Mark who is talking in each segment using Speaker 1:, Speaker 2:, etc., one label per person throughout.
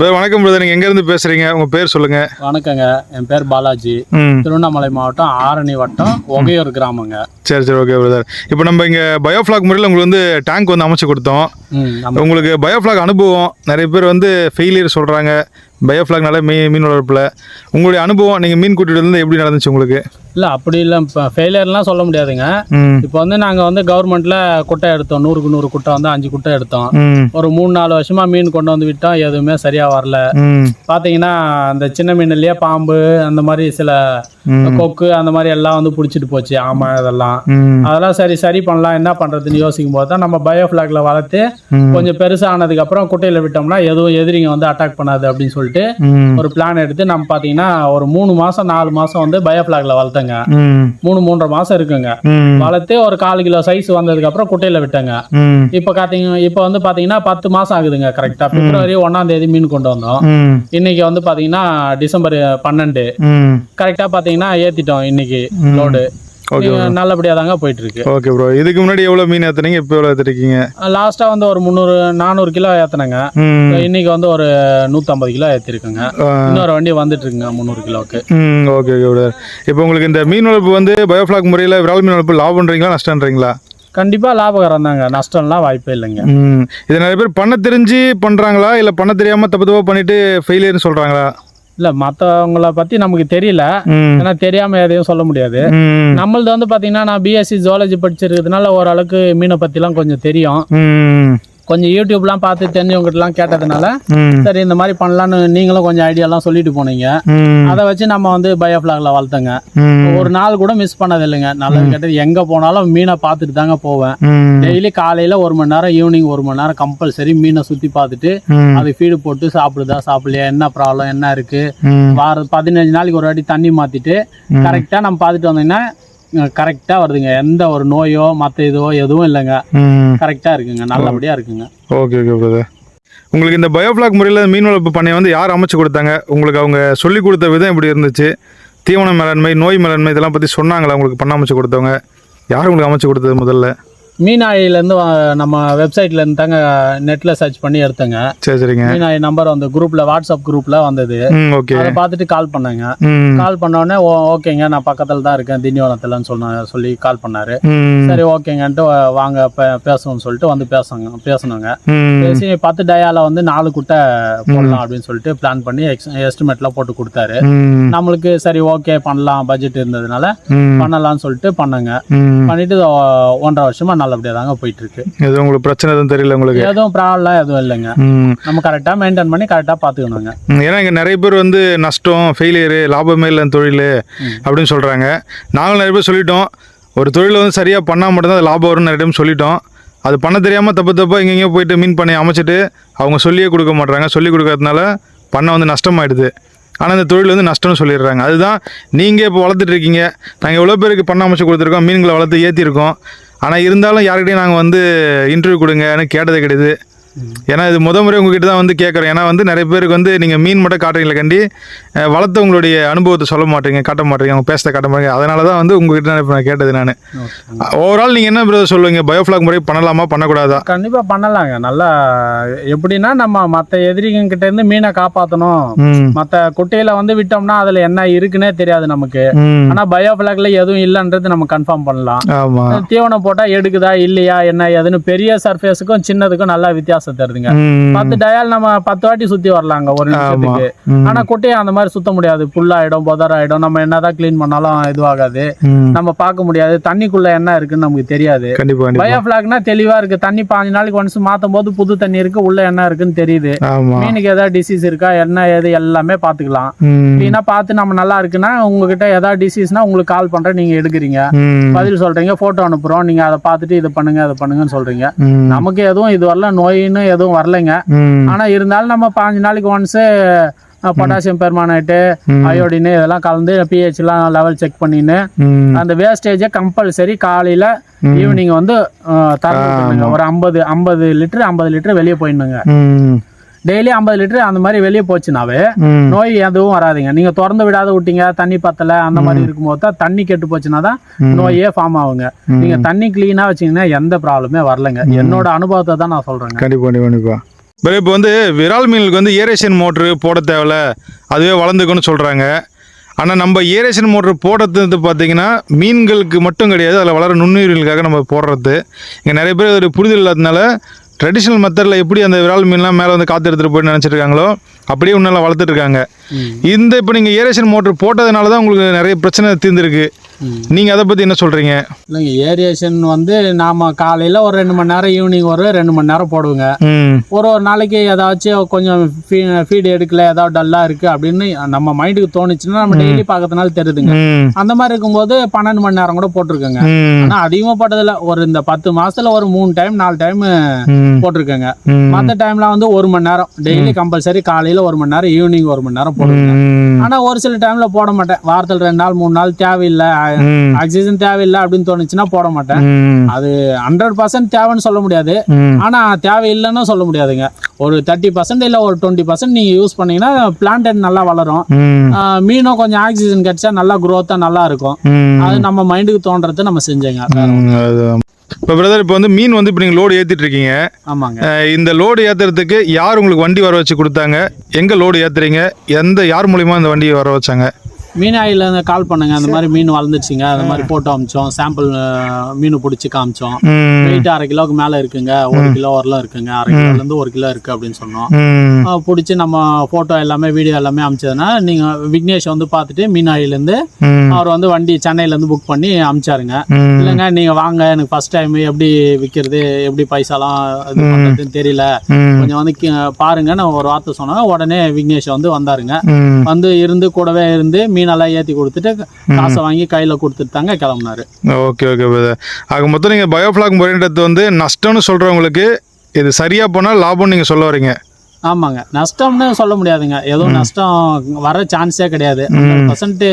Speaker 1: Brother வணக்கம் brother நீங்கள் எங்கேருந்து பேசுகிறீங்க உங்கள் பேர் சொல்லுங்கள்
Speaker 2: வணக்கங்க. என் பேர் பாலாஜி. திருவண்ணாமலை மாவட்டம் ஆரணி வட்டம் ஒகையூர் கிராமங்க.
Speaker 1: சரி சரி. ஓகே பிரதர் இப்போ நம்ம இங்கே பயோஃப்ளாக் முறையில் உங்களுக்கு வந்து டேங்க் வந்து அமைச்சு கொடுத்தோம். உங்களுக்கு பயோஃப்ளாக் அனுபவம் நிறைய பேர் வந்து ஃபெயிலியர் சொல்கிறாங்க பயோஃப்ளாக்னால மீன் மீன் வளர்ப்பில் உங்களுடைய அனுபவம் நீங்கள் மீன் கூட்டிட்டு வந்து எப்படி நடந்துச்சு உங்களுக்கு?
Speaker 2: இல்லை அப்படி இல்லை இப்போ ஃபெயிலியர்லாம் சொல்ல முடியாதுங்க.
Speaker 1: ம்.
Speaker 2: இப்போ வந்து நாங்கள் வந்து கவர்மெண்ட்டில் குட்டை எடுத்தோம். நூறுக்கு நூறு குட்டை வந்து அஞ்சு குட்டை எடுத்தோம்.
Speaker 1: ம்.
Speaker 2: ஒரு மூணு நாலு வருஷமா மீன் கொண்டு வந்து விட்டோம். எதுவுமே சரியாக வரல.
Speaker 1: ம்.
Speaker 2: பார்த்தீங்கன்னா அந்த சின்ன மீன்லயே பாம்பு அந்த மாதிரி சில
Speaker 1: ம்.
Speaker 2: கொக்கு அந்த மாதிரி எல்லாம் வந்து பிடிச்சிட்டு போச்சு. ஆமாம் இதெல்லாம்
Speaker 1: ம்.
Speaker 2: அதெல்லாம் சரி சரி பண்ணலாம். என்ன பண்ணுறதுன்னு யோசிக்கும் போது தான் நம்ம பயோஃப்ளாக்ல வளர்த்து
Speaker 1: ம்.
Speaker 2: கொஞ்சம் பெருசானதுக்கப்புறம் குட்டையில் விட்டோம்னா எதுவும் எதிரிங்க வந்து அட்டாக் பண்ணாது அப்படின்னு சொல்லிட்டு ஒரு பிளான் எடுத்து நம்ம பார்த்தீங்கன்னா ஒரு மூணு மாதம் நாலு மாதம் வந்து பயோஃப்ளாக்ல வளர்த்தங்க.
Speaker 1: ம்.
Speaker 2: மூணு மூன்றரை மாதம் இருக்குங்க. வளர்த்து ஒரு கால் கிலோ சைஸ் வந்ததுக்கப்புறம் குட்டையில் விட்டங்க. இப்போ பார்த்தீங்க இப்போ வந்து பார்த்தீங்கன்னா பத்து மாதம் ஆகுதுங்க கரெக்டாக பிப்ரவரி ஒன்றாம் தேதி மீன் கொண்டு வந்தோம். இன்னைக்கு வந்து பார்த்தீங்கன்னா டிசம்பர் பன்னெண்டு.
Speaker 1: ம்.
Speaker 2: கரெக்டாக பார்த்தீங்கன்னா ஏற்றிட்டோம் இன்னைக்கு லோடு
Speaker 1: ஓகே
Speaker 2: நல்லபடியாக தாங்க போயிட்டு இருக்கு
Speaker 1: ஓகே ப்ரோ இதுக்கு முன்னாடி எவ்வளோ மீன் ஏற்றுனீங்க இப்போ எவ்வளோ ஏற்றுருக்கீங்க
Speaker 2: லாஸ்ட்டாக வந்து ஒரு முந்நூறு நானூறு கிலோ ஏற்றினங்க இன்னைக்கு வந்து ஒரு நூற்றம்பது கிலோ ஏற்றிருக்குங்க. இன்னொரு வண்டி வந்துட்டு இருக்குங்க முந்நூறு கிலோவுக்கு.
Speaker 1: ஓகே ஓகே பிரதர் இப்போ உங்களுக்கு இந்த மீன் வளர்ப்பு வந்து பயோஃப்ளாக் முறையில் விரால் மீன் வளர்ப்பு லாபம்ன்றீங்களா நஷ்டன்றீங்களா
Speaker 2: கண்டிப்பாக லாபகரம் தாங்க நஷ்டம்லாம் வாய்ப்பே இல்லைங்க.
Speaker 1: இது நிறைய பேர் பண்ண தெரிஞ்சு பண்ணுறாங்களா இல்லை பண்ண தெரியாமல் தப்பு தப்பாக பண்ணிட்டு ஃபெயிலியர்னு சொல்கிறாங்களா
Speaker 2: இல்லை மற்றவங்கள பற்றி நமக்கு தெரியல. ஏன்னா தெரியாமல் எதையும் சொல்ல முடியாது. நம்மளது வந்து பார்த்தீங்கன்னா நான் பிஎஸ்சி ஜுவாலஜி படிச்சிருக்கிறதுனால ஓரளவுக்கு மீனை பற்றிலாம் கொஞ்சம் தெரியும். கொஞ்சம் யூடியூப்லாம் பார்த்து தெரிஞ்சவங்ககிட்டலாம் கேட்டதுனால சரி இந்த மாதிரி பண்ணலான்னு நீங்களும் கொஞ்சம் ஐடியாலாம் சொல்லிட்டு போனீங்க. அதை வச்சு நம்ம வந்து பயோஃப்ளாக்ல வளர்த்தங்க. ஒரு நாள் கூட மிஸ் பண்ணது இல்லைங்க நல்லது கெட்டது. எங்கே போனாலும் மீனை பார்த்துட்டு தாங்க போவேன். டெய்லி காலையில் ஒரு மணி நேரம் ஈவினிங் ஒரு மணி நேரம் கம்பல்சரி மீனை சுற்றி பார்த்துட்டு அது ஃபீடு போட்டு சாப்பிடுதா சாப்பிடலையா என்ன ப்ராப்ளம் என்ன இருக்கு? வார பதினஞ்சு நாளைக்கு ஒரு வாட்டி தண்ணி மாற்றிட்டு கரெக்டாக நம்ம பார்த்துட்டு வந்தீங்கன்னா கரெக்டாக வருதுங்க. எந்த ஒரு நோயோ மற்ற இதோ எதுவும் இல்லைங்க. கரெக்டாக இருக்குங்க. நல்லபடியாக இருக்குங்க.
Speaker 1: ஓகே ஓகே பிரதர் உங்களுக்கு இந்த பயோஃப்ளாக் முறையில் மீன் வளர்ப்பு பண்ணையை வந்து யார் அமைச்சு கொடுத்தாங்க? உங்களுக்கு அவங்க சொல்லி கொடுத்த விதம் எப்படி இருந்துச்சு. தீவன மேலாண்மை நோய் மேலாண்மை இதெல்லாம் பற்றி சொன்னாங்களா? உங்களுக்கு பண்ண அமைச்சு கொடுத்தவங்க. யார் உங்களுக்கு அமைச்சு கொடுத்தது முதல்ல?
Speaker 2: மீனாயிலேருந்து நம்ம வெப்சைட்லேருந்து தாங்க நெட்டில் சர்ச் பண்ணி எடுத்தேங்க.
Speaker 1: சரி சரிங்க.
Speaker 2: மீனாயி நம்பர் அந்த குரூப்பில் வாட்ஸ்அப் குரூப்பில் வந்தது.
Speaker 1: ஓகே.
Speaker 2: அதை பார்த்துட்டு கால் பண்ணேங்க. கால் பண்ண உடனே ஓ ஓகேங்க நான் பக்கத்தில் தான் இருக்கேன் திண்டிவனத்துலன்னு சொன்ன சொல்லி கால் பண்ணாரு. சரி ஓகேங்கன்ட்டு வாங்க பேசணும்னு சொல்லிட்டு வந்து பேசுங்க பேசணுங்க பேசி பத்து டயால வந்து நாலு குட்டை போடலாம் அப்படின்னு சொல்லிட்டு பிளான் பண்ணி எஸ்டிமேட்லாம் போட்டு கொடுத்தாரு. நம்மளுக்கு சரி ஓகே பண்ணலாம் பட்ஜெட் இருந்ததுனால பண்ணலாம்னு சொல்லிட்டு பண்ணேங்க. பண்ணிட்டு ஒன்றரை வருஷமா நல்லபடியாக தாங்க போயிட்டு இருக்கு
Speaker 1: எதுவும் உங்களுக்கு பிரச்சனை எதுவும் தெரியல உங்களுக்கு?
Speaker 2: எதுவும் ப்ராப்ளம் எதுவும் இல்லைங்க. நம்ம கரெக்டாக மெயின்டைன் பண்ணி கரெக்டாக பார்த்துக்கணுங்க.
Speaker 1: ஏன்னா இங்கே நிறைய பேர் வந்து நஷ்டம் ஃபெயிலியரு லாபமே இல்லை தொழில் அப்படின்னு சொல்கிறாங்க நாங்களும் நிறைய பேர் சொல்லிட்டோம். ஒரு தொழிலை வந்து சரியாக பண்ணால் மட்டும்தான் அது லாபம் வரும்னு நிறைய டைம் சொல்லிட்டோம். அது பண்ண தெரியாமல் தப்பு தப்பாக எங்கெங்கேயோ போயிட்டு மீன் பண்ணி அமைச்சிட்டு அவங்க சொல்லியே கொடுக்க மாட்றாங்க. சொல்லி கொடுக்கறதுனால பண்ண வந்து நஷ்டமாயிடுது. ஆனால் இந்த தொழில் வந்து நஷ்டம்னு சொல்லிடுறாங்க. அதுதான் நீங்கள் இப்போ வளர்த்துட்டு இருக்கீங்க. நாங்கள் எவ்வளோ பேருக்கு பண்ண அமைச்சு கொடுத்துருக்கோம் மீன்களை வளர்த்து ஏற்றிருக்கோம் ஆனால் இருந்தாலும் யார்கிட்டையும் நாங்கள் வந்து இன்டர்வியூ கொடுங்கன்னு கேட்டது கிடையாது. ஏன்னா இது முத முறை உங்ககிட்ட தான் வந்து கேட்குறோம் ஏன்னா வந்து நிறைய பேருக்கு வந்து நீங்கள் மீன் மட்டும் காட்டுறீங்களே கண்டி வளர்த்த உங்களுடைய அனுபவத்தை சொல்ல மாட்டீங்க காட்ட மாட்டீங்க அவங்க பேச காட்ட மாட்டீங்க. அதனால தான் வந்து உங்ககிட்ட நான் கேட்டது நான். ஓவரால் நீங்கள் என்ன பிரதர் சொல்லுவீங்க? பயோஃப்ளாக் முறை பண்ணலாமா பண்ணக்கூடாதா?
Speaker 2: கண்டிப்பாக பண்ணலாங்க. நல்லா எப்படின்னா நம்ம மற்ற எதிரிங்க கிட்ட இருந்து மீனை காப்பாற்றணும் மற்ற குட்டையில வந்து விட்டோம்னா அதில் என்ன இருக்குன்னே தெரியாது நமக்கு. ஆனால் பயோஃபிளாக்ல எதுவும் இல்லைன்றது நம்ம கன்ஃபார்ம் பண்ணலாம். தீவனம் போட்டால் எடுக்குதா இல்லையா என்ன ஏதுன்னு பெரிய சர்ஃபேஸுக்கும் சின்னதுக்கும் நல்லா வித்தியாசம் தருதுங்க.
Speaker 1: ம்.
Speaker 2: பத்து டயால் நம்ம பத்து வாட்டி சுற்றி வரலாங்க ஒரு நிமிஷத்துக்கு. ஆனா குட்டையை அந்த மாதிரி சுத்த முடியாது. புல்லாயிடும் புதராயிடும். நம்ம என்னதான் க்ளீன் பண்ணாலும் இதுவாகாது. நம்ம பார்க்க முடியாது. தண்ணிக்குள்ள என்ன இருக்குன்னு நமக்கு தெரியாது. பயோஃபிளாக்னா தெளிவா இருக்கு. தண்ணி பாஞ்சு நாளைக்கு ஒன்ஸ் மாத்தும் போது புது தண்ணி இருக்கு உள்ள என்ன இருக்குன்னு தெரியுது. மீனுக்கு ஏதாவது டிசீஸ் இருக்கா என்ன ஏது எல்லாமே பார்த்துக்கலாம்.
Speaker 1: ம்.
Speaker 2: இல்லைன்னா பார்த்து நம்ம நல்லா இருக்குன்னா உங்ககிட்ட ஏதாவது டிசீஸ்னா உங்களுக்கு கால் பண்றேன் நீங்க எடுக்கிறீங்க. பதில் சொல்றீங்க போட்டோ அனுப்புறோம். நீங்க அதை பார்த்துட்டு இதை பண்ணுங்க அதை பண்ணுங்கன்னு சொல்றீங்க. நமக்கு எதுவும் இது வரல. நோயின்னு எதுவும் வரலைங்க. ஆனா இருந்தாலும் நம்ம பாஞ்சு நாளைக்கு ஒன்ஸ் பொட்டாசியம் பெர்மானேட்டு. அயோடின் இதெல்லாம் கலந்து pH எல்லாம் லெவல் செக் பண்ணின்னு
Speaker 1: ம்.
Speaker 2: அந்த வேஸ்டேஜை கம்பல்சரி காலையில ஈவினிங் வந்து விட்டுருங்க. ஒரு ஐம்பது ஐம்பது லிட்டர் ஐம்பது லிட்டர் வெளியே போயிடணுங்க. டெய்லி ஐம்பது லிட்டர் அந்த மாதிரி வெளியே போச்சுனாவே நோய் எதுவும் வராதுங்க. நீங்க திறந்து விடாத விட்டீங்க தண்ணி பத்தல அந்த மாதிரி இருக்கும்போது தான் தண்ணி கெட்டு போச்சுன்னா தான் நோயே ஃபார்ம் ஆகுங்க. நீங்க தண்ணி கிளீனா வச்சீங்கன்னா எந்த ப்ராப்ளமே வரலங்க. என்னோட அனுபவத்தை தான் நான் சொல்றேங்க.
Speaker 1: கண்டிப்பாக கண்டிப்பாக கண்டிப்பாக பிறகு இப்போ வந்து விரால் மீனுக்கு வந்து ஏரேஷன் மோட்ரு போட தேவையில்ல அதுவே வளர்ந்துக்குன்னு சொல்கிறாங்க ஆனால் நம்ம ஏரேஷன் மோட்ரு போடுறது பார்த்தீங்கன்னா மீன்களுக்கு மட்டும் கிடையாது. அதில் வளர நுண்ணுயிர்களுக்காக நம்ம போடுறது. இங்கே நிறைய பேர் ஒரு புரிதல் இல்லாதனால ட்ரெடிஷ்னல் மெத்தடில் எப்படி அந்த விரால் மீன்லாம் மேலே வந்து காற்று எடுத்துகிட்டு போய் நினச்சிருக்காங்களோ அப்படியே இன்னும் வளர்த்துட்டு இருக்காங்க இந்த இப்போ நீங்கள் ஏரேஷன் மோட்ரு போட்டதுனால தான் உங்களுக்கு நிறைய பிரச்சனை தீர்ந்துருக்கு. நீங்கள் அதை பற்றி என்ன சொல்கிறீங்க
Speaker 2: இல்லைங்க ஏரியேஷன் வந்து நாம் காலையில் ஒரு ரெண்டு மணி நேரம் ஈவினிங் ஒரு ரெண்டு மணி நேரம் போடுவோங்க. ஒரு ஒரு நாளைக்கு ஏதாச்சும் கொஞ்சம் ஃபீடு எடுக்கல ஏதாவது டல்லாக இருக்குது அப்படின்னு நம்ம மைண்டுக்கு தோணுச்சுன்னா நம்ம டெய்லி பார்க்கறதுனால தெரியுதுங்க. அந்த மாதிரி இருக்கும்போது பன்னெண்டு மணி நேரம் கூட போட்டிருக்கேங்க.
Speaker 1: ம்.
Speaker 2: ஆனால் அதிகமாக போட்டதில்ல ஒரு இந்த பத்து மாசத்துல ஒரு மூணு டைம் நாலு டைம் போட்டிருக்கேங்க.
Speaker 1: ம்.
Speaker 2: மற்ற டைம்ல வந்து ஒரு மணி நேரம். டெய்லி கம்பல்சரி காலையில் ஒரு மணி நேரம் ஈவினிங் ஒரு மணி நேரம் போடுவேங்க.
Speaker 1: ம்.
Speaker 2: ஆனால் ஒரு சில டைம்ல போட மாட்டேன். வாரத்தில் ரெண்டு நாள் மூணு நாள் தேவையில்லை. ஆக்சிஜன் தேவையில்லை அப்படின்னு தோணுச்சுன்னா போட மாட்டேன். அது ஹண்ட்ரட் பர்சன்ட் தேவைன்னு சொல்ல முடியாது. ஆனா தேவையில்லைன்னு சொல்ல முடியாதுங்க. ஒரு தேர்ட்டி பர்சன்ட் இல்லை ஒரு டுவெண்ட்டி பர்சன்ட் நீங்க யூஸ் பண்ணீங்கன்னா பிளான்ட் நல்லா வளரும். மீனும் கொஞ்சம் ஆக்சிஜன் கிடைச்சா நல்லா குரோத்தா நல்லா இருக்கும். அது நம்ம மைண்டுக்கு தோன்றதை நம்ம செஞ்சோங்க.
Speaker 1: இப்போ பிரதர் இப்போ வந்து மீன் வந்து இப்போ நீங்கள் லோடு ஏற்றிட்டு இருக்கீங்க.
Speaker 2: ஆமாங்க.
Speaker 1: இந்த லோடு ஏற்றுறதுக்கு யார் உங்களுக்கு வண்டி வர வச்சு கொடுத்தாங்க? எங்கே லோடு ஏற்றுறீங்க எந்த யார் மூலியமா இந்த வண்டியை வர வச்சாங்க?
Speaker 2: மீன் ஆயில இருந்து கால் பண்ணுங்க. அந்த மாதிரி மீன் வளர்ந்துச்சுங்க அந்த மாதிரி போட்டோ அமிச்சோம். சாம்பிள் மீன் பிடிச்சி காமிச்சோம். வெயிட் அரை கிலோவுக்கு மேல இருக்குங்க. ஒரு கிலோ வரலாம் இருக்குங்க. அரை கிலோல இருந்து ஒரு கிலோ இருக்கு அப்படின்னு சொன்னோம். பிடிச்சி நம்ம ஃபோட்டோ எல்லாமே வீடியோ எல்லாமே அமிச்சதுன்னா நீங்கள் விக்னேஷ் வந்து பார்த்துட்டு மீனாயிலேருந்து
Speaker 1: ம்.
Speaker 2: அவர் வந்து வண்டி சென்னையிலேருந்து புக் பண்ணி அமிச்சாருங்க. இல்லைங்க நீங்கள் வாங்க. எனக்கு ஃபர்ஸ்ட் டைம் எப்படி விற்கிறது எப்படி பைசாலாம் இது பண்ணுறதுன்னு தெரியல. கொஞ்சம் வந்து பாருங்க. நான் ஒரு வார்த்தை சொன்னாங்க உடனே விக்னேஷ் வந்து வந்தாருங்க. வந்து இருந்து கூடவே இருந்து மீனெல்லாம் ஏற்றி கொடுத்துட்டு காசை வாங்கி கையில் கொடுத்துட்டு தாங்க கிளம்புனாரு.
Speaker 1: ஓகே ஓகே பிரதர் ஆக மொத்தம் நீங்கள் பயோஃப்ளாக் முறைன்றது வந்து நஷ்டம்னு சொல்கிறவங்களுக்கு இது சரியாக போனால் லாபம்னு நீங்கள் சொல்ல வரீங்க.
Speaker 2: ஆமாங்க. நஷ்டம்னு சொல்ல முடியாதுங்க. எதுவும் நஷ்டம் வர சான்ஸே கிடையாது. பர்சன்ட்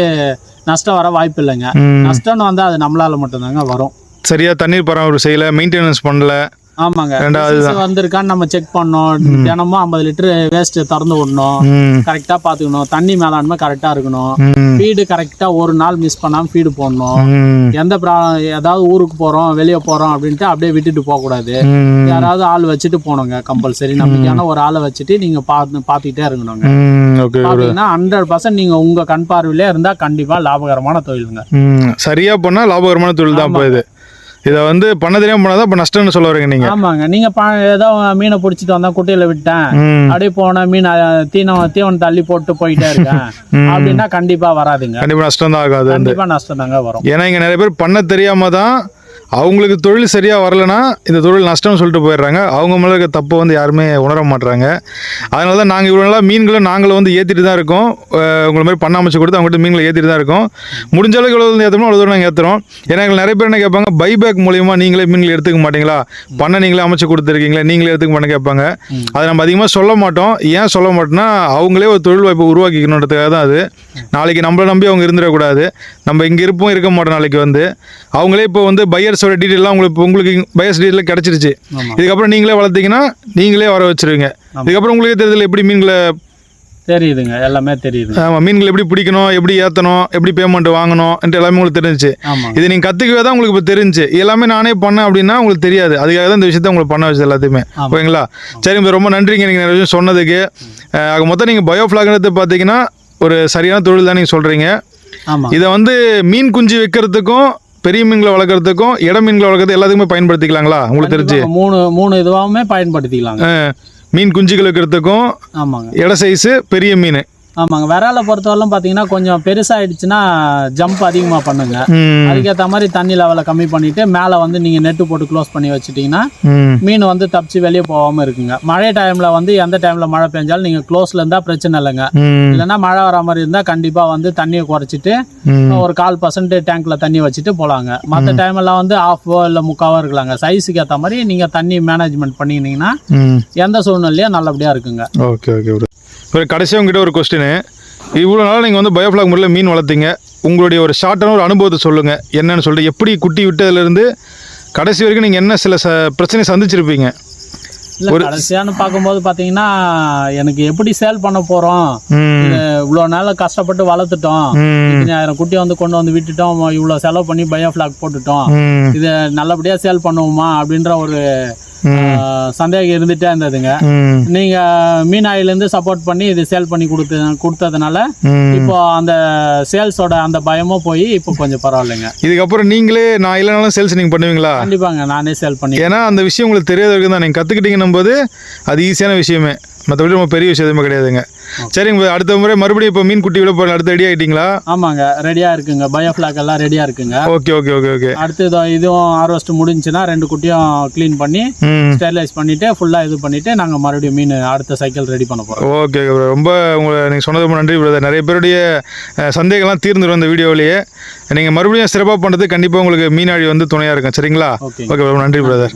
Speaker 2: நஷ்டம் வர வாய்ப்பு இல்லைங்க. நஷ்டம்னு வந்தால் அது நம்மளால மட்டும்தாங்க வரும்.
Speaker 1: சரியாக தண்ணீர் பராமரிப்பு செய்யலை மெயின்டெனன்ஸ் பண்ணல
Speaker 2: ஆமாங்க.
Speaker 1: ரெண்டாவது
Speaker 2: வந்திருக்கான்னு நம்ம செக் பண்ணோம். தினமும் ஐம்பது லிட்டர் வேஸ்ட் திறந்து விடணும்.
Speaker 1: ம்.
Speaker 2: கரெக்டாக பார்த்துக்கணும் தண்ணி மேலாண்மை கரெக்டாக இருக்கணும். ஃபீடு கரெக்டாக ஒரு நாள் மிஸ் பண்ணாமல் ஃபீடு போடணும். எந்த ஏதாவது ஊருக்கு போகிறோம் வெளியே போகிறோம் அப்படின்ட்டு அப்படியே விட்டுட்டு போகக்கூடாது
Speaker 1: ம்.
Speaker 2: யாராவது ஆள் வச்சுட்டு போகணுங்க கம்பல்சரி நம்பிக்கையான ஒரு ஆளை வச்சுட்டு நீங்கள் பார்த்து பார்த்துக்கிட்டே இருக்கணுங்க. பார்த்தீங்கன்னா ஹண்ட்ரட் பர்சன்ட் நீங்கள் உங்கள் கண் பார்வையிலே இருந்தால் கண்டிப்பாக லாபகரமான தொழிலுங்க.
Speaker 1: ம். சரியாக பண்ணால் லாபகரமான தொழில் தான் இப்போ இது வந்து பண்ண தெரியாமல் பண்ணால் தான் இப்போ நஷ்டம்னு சொல்ல வரீங்க நீங்கள்
Speaker 2: ஆமாங்க. நீங்கள் ப ஏதோ மீனை பிடிச்சிட்டு வந்தால் குட்டையில் விட்டேன் அப்படியே போன மீன் தீனம் தீவனம் தள்ளி போட்டு போயிட்டே இருக்கேன். அப்படின்னா கண்டிப்பா வராதுங்க.
Speaker 1: கண்டிப்பாக நஷ்டம் தான் ஆகும் அது வந்து
Speaker 2: கண்டிப்பா நஷ்டம் தாங்க வரும்.
Speaker 1: ஏன்னா இங்கே நிறைய பேர் பண்ண தெரியாம தான் அவங்களுக்கு தொழில் சரியாக வரலனா இந்த தொழில் நஷ்டம்னு சொல்லிட்டு போயிடுறாங்க. அவங்க மேலே இருக்க தப்பை வந்து யாருமே உணர மாட்றாங்க. அதனால தான் நாங்கள் இவ்வளோ நாளாக மீன்களை நாங்களும் வந்து ஏற்றிட்டு தான் இருக்கோம். உங்களை மாதிரி பண்ண அமைச்சு கொடுத்து அவங்ககிட்ட மீன்களை ஏற்றிட்டு தான் இருக்கோம். முடிஞ்ச அளவுக்கு எவ்வளோ வந்து ஏற்றணும் அவ்வளோ தூரம் நாங்கள் ஏற்றுறோம் ஏன்னா எங்களுக்கு நிறைய பேர் என்ன கேட்பாங்க பைபேக் மூலியமாக நீங்களே மீன்களை எடுத்துக்க மாட்டீங்களா? பண்ண நீங்களே அமைச்சு கொடுத்துருக்கீங்களா? நீங்களே எடுத்துக்க மாட்டேங்க கேட்பாங்க. அதை நம்ம அதிகமாக சொல்ல மாட்டோம். ஏன் சொல்ல மாட்டோம்னா அவங்களே ஒரு தொழில் வாய்ப்பை உருவாக்கிக்கணுன்றதுக்காக தான் அது. நாளைக்கு நம்மளை நம்பி அவங்க இருந்துடக்கூடாது. நம்ம இங்கே இருப்போம் இருக்க மாட்டோம் நாளைக்கு வந்து. அவங்களே இப்போ வந்து பையர்ஸோட டீட்டெயிலாம் உங்களுக்கு உங்களுக்கு பையர்ஸ் டீட்டெயில் கிடச்சிருச்சு. இதுக்கப்புறம் நீங்களே வளர்த்தீங்கன்னா நீங்களே வர வச்சிருவீங்க. இதுக்கப்புறம் உங்களுக்கே தெரியுதுல எப்படி மீன்களை
Speaker 2: தெரியுதுங்க எல்லாமே தெரியுதுங்க.
Speaker 1: ஆமாம் மீன்களை எப்படி பிடிக்கணும் எப்படி ஏற்றணும் எப்படி பேமெண்ட் வாங்கணும் என்று எல்லாமே உங்களுக்கு
Speaker 2: ஆமாங்க
Speaker 1: இது நீங்கள் கற்றுக்கவே தான் உங்களுக்கு இப்போ தெரிஞ்சு எல்லாமே நானே பண்ணேன் அப்படின்னா உங்களுக்கு தெரியாது. அதுக்காக தான் இந்த விஷயத்தை உங்களுக்கு பண்ண வச்சது எல்லாத்தையுமே. ஓகேங்களா? சரி ரொம்ப நன்றிங்க நீங்கள் நிறைய விஷயம் சொன்னதுக்கு. ஆக மொத்தம் நீங்கள் பயோஃப்ளாக்னது பார்த்தீங்கன்னா ஒரு சரியான தொழில் தான் நீங்கள் சொல்கிறீங்க இதை வந்து மீன் குஞ்சு வைக்கிறதுக்கும் பெரிய மீன்களை வளர்க்குறதுக்கும் இட மீன்களை வளர்க்குறது எல்லாத்துக்குமே பயன்படுத்திக்கலாங்களா? உங்களுக்கு தெரிஞ்சு?
Speaker 2: மூணு மூணு இதுவாகவுமே பயன்படுத்திக்கலாங்க.
Speaker 1: அஹ் மீன் குஞ்சுகள் வைக்கிறதுக்கும்
Speaker 2: ஆமாங்க.
Speaker 1: இட சைஸு பெரிய மீன்.
Speaker 2: ஆமாங்க. விரால பொறுத்தவரையிலும் பார்த்தீங்கன்னா கொஞ்சம் பெருசாயிடுச்சுன்னா ஜம்ப் அதிகமாக பண்ணுங்க. அதுக்கேற்ற மாதிரி தண்ணி லெவலை கம்மி பண்ணிட்டு மேலே வந்து நீங்கள் நெட்டு போட்டு க்ளோஸ் பண்ணி வச்சுட்டீங்கன்னா மீன் வந்து தப்பிச்சு வெளியே போகாமல் இருக்குங்க. மழை டைமில் வந்து எந்த டைமில் மழை பெஞ்சாலும் நீங்கள் க்ளோஸில் இருந்தால் பிரச்சனை இல்லைங்க. இல்லைன்னா மழை வர மாதிரி இருந்தால் கண்டிப்பாக வந்து தண்ணியை குறைச்சிட்டு ஒரு கால் பர்சன்ட் டேங்க்ல தண்ணி வச்சுட்டு போலாங்க. மற்ற டைம் எல்லாம் வந்து ஆஃபோ இல்லை முக்காவோ இருக்கலாங்க. சைஸுக்கு ஏற்ற மாதிரி நீங்க தண்ணி மேனேஜ்மெண்ட் பண்ணிக்கினீங்கன்னா எந்த சூழ்நிலையும் நல்லபடியா இருக்குங்க.
Speaker 1: Okay okay. ஒரு கடைசியாக உங்ககிட்ட ஒரு கொஸ்டின் இவ்வளோ நாள் நீங்கள் வந்து பயோஃப்ளாக் முறையில் மீன் வளர்த்தீங்க. உங்களுடைய ஒரு ஷார்ட்டான ஒரு அனுபவத்தை சொல்லுங்கள் என்னன்னு சொல்லிட்டு எப்படி குட்டி விட்டதுலேருந்து கடைசி வரைக்கும் நீங்கள் என்ன சில ச பிரச்சனை சந்திச்சிருப்பீங்க?
Speaker 2: இல்ல கடைசியான்னு பார்க்கும்போது பாத்தீங்கன்னா எனக்கு எப்படி சேல் பண்ண போறோம்?
Speaker 1: ம்.
Speaker 2: இது இவ்வளோ நாள் கஷ்டப்பட்டு வளர்த்துட்டோம்.
Speaker 1: ம்.
Speaker 2: இத்தனாயிரம் குட்டி வந்து கொண்டு வந்து விட்டுட்டோம். இவ்வளோ செலவு பண்ணி பயோஃபிளாக் போட்டுட்டோம்.
Speaker 1: ம்.
Speaker 2: இது நல்லபடியா சேல் பண்ணுவோமா? அப்படின்ற ஒரு சந்தேகம் இருந்துட்டே இருந்ததுங்க. நீங்க மீன் ஆயிலேருந்து சப்போர்ட் பண்ணி இது சேல் பண்ணி கொடுத்து கொடுத்ததுனால இப்போ அந்த சேல்ஸோட அந்த பயமும் போய் இப்போ கொஞ்சம் பரவாயில்லைங்க.
Speaker 1: இதுக்கப்புறம் நீங்களே நான் இல்லைனாலும் சேல்ஸ் நீங்கள் பண்ணுவீங்களா?
Speaker 2: கண்டிப்பாங்க நானே சேல் பண்ணி
Speaker 1: ஏன்னா அந்த விஷயம் உங்களுக்கு தெரியாத வரைக்கும் தான். நீங்கள் கற்றுக்கிட்டீங்கன்னும் போது அது ஈஸியான விஷயமே. மற்றபடி ரொம்ப பெரிய விஷயம் எதுவுமே கிடையாதுங்க. சரிங்க. அடுத்த முறை மறுபடியும் இப்போ மீன் குட்டி விட போகிற அடுத்து ரெடி ஆகிட்டீங்களா
Speaker 2: ஆமாங்க ரெடியா இருக்குங்க. பயோஃபிளாக் எல்லாம் ரெடியா இருக்குங்க.
Speaker 1: ஓகே ஓகே ஓகே ஓகே
Speaker 2: அடுத்து இதோ இதுவும் ஹார்வெஸ்ட் முடிஞ்சுன்னா ரெண்டு குட்டியும் க்ளீன் பண்ணி ஸ்டெரிலைஸ் பண்ணிட்டு ஃபுல்லா இது பண்ணிட்டு நாங்க மறுபடியும் மீன் அடுத்த சைக்கிள் ரெடி பண்ண போறோம்.
Speaker 1: ஓகே ரொம்ப உங்களை நீங்கள் சொன்னது ரொம்ப நன்றி பிரதர் நிறைய பேருடைய சந்தேகம்லாம் தீர்ந்துடும் இந்த வீடியோவிலேயே நீங்கள் மறுபடியும் சிறப்பாக பண்ணுறதுக்கு கண்டிப்பாக உங்களுக்கு மீனாழி வந்து துணையாக இருக்கும். சரிங்களா? Okay bro. நன்றி பிரதர்